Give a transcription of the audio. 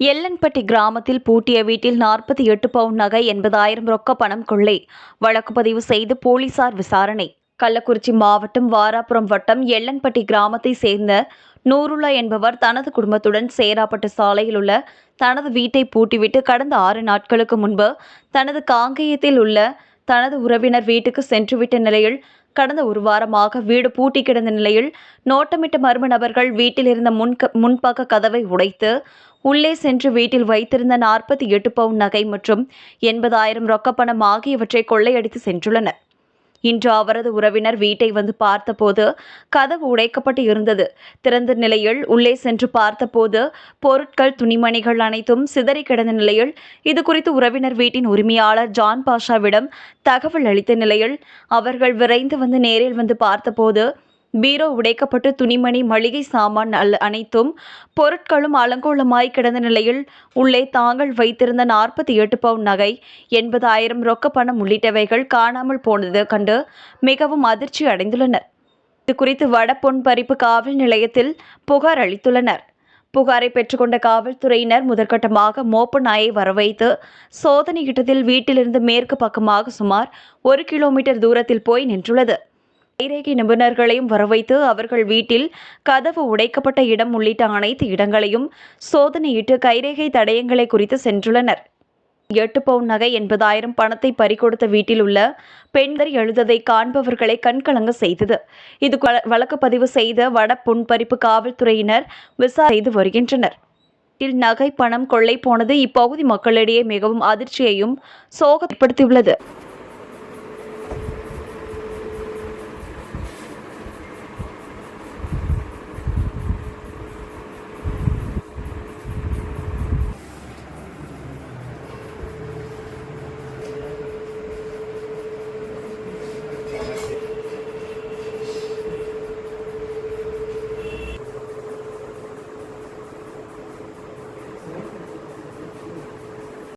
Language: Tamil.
எல்லன்பட்டி கிராமத்தில் பூட்டிய வீட்டில் நாற்பத்தி எட்டு பவுன் நகை எண்பதாயிரம் ரொக்க பணம் கொள்ளை. வழக்கு பதிவு செய்து போலீசார் விசாரணை. கள்ளக்குறிச்சி மாவட்டம் வாராபுரம் வட்டம் எல்லன்பட்டி கிராமத்தை சேர்ந்த நூருலா என்பவர் தனது குடும்பத்துடன் சேராப்பட்டு சாலையில் உள்ள தனது வீட்டை பூட்டிவிட்டு கடந்த ஆறு நாட்களுக்கு முன்பு தனது காங்கேயத்தில் உள்ள தனது உறவினர் வீட்டுக்கு சென்றுவிட்ட நிலையில் கடந்த ஒரு வாரமாக வீடு பூட்டி கிடந்த நிலையில் நோட்டமிட்ட மர்ம நபர்கள் வீட்டில் இருந்த முன் முன்பக்க கதவை உடைத்து உள்ளே சென்று வீட்டில் வைத்திருந்த நாற்பத்தி எட்டு பவுன் நகை மற்றும் எண்பதாயிரம் ரொக்கப்பணம் ஆகியவற்றை கொள்ளையடித்து சென்றுள்ளனர். இன்று அவரது உறவினர் வீட்டை வந்து பார்த்தபோது கதவு உடைக்கப்பட்டு இருந்தது. திறந்த நிலையில் உள்ளே சென்று பார்த்தபோது பொருட்கள் துணிமணிகள் அனைத்தும் சிதறி கிடந்த நிலையில் இது குறித்து உறவினர் வீட்டின் உரிமையாளர் ஜான் பாஷாவிடம் தகவல் அளித்த நிலையில் அவர்கள் விரைந்து வந்து நேரில் வந்து பார்த்தபோது பீரோ உடைக்கப்பட்டு துணிமணி மளிகை சாமான் அல் அனைத்தும் பொருட்களும் அலங்கோலமாய் கிடந்த நிலையில் உள்ளே தாங்கள் வைத்திருந்த நாற்பத்தி எட்டு பவுன் நகை எண்பதாயிரம் ரொக்க பணம் உள்ளிட்டவைகள் காணாமல் போனது கண்டு மிகவும் அதிர்ச்சி அடைந்துள்ளனர். இது குறித்து வட பொன்பறிப்பு காவல் நிலையத்தில் புகார் அளித்துள்ளனர். புகாரை பெற்றுக்கொண்ட காவல்துறையினர் முதற்கட்டமாக மோப்ப நாயை வரவைத்து சோதனையிட்டதில் வீட்டிலிருந்து மேற்கு பக்கமாக சுமார் ஒரு கிலோமீட்டர் தூரத்தில் போய் நின்றுள்ளது. கைரேகை நிபுணர்களையும் வரவைத்து அவர்கள் வீட்டில் கதவு உடைக்கப்பட்ட இடம் உள்ளிட்ட அனைத்து இடங்களையும் சோதனையிட்டு கைரேகை தடயங்களை குறித்து சென்றுள்ளனர். எட்டு பவுன் நகை எண்பதாயிரம் பணத்தை பறிகொடுத்த வீட்டில் உள்ள பெண்கள் எழுததை காண்பவர்களை கண்கலங்க செய்தது. இது வழக்கு பதிவு செய்த வட புண்பறிப்பு காவல்துறையினர் விசாரித்து வருகின்றனர். வீட்டில் நகை பணம் கொள்ளை போனது இப்பகுதி மக்களிடையே மிகவும் அதிர்ச்சியையும் சோகப்படுத்தியுள்ளது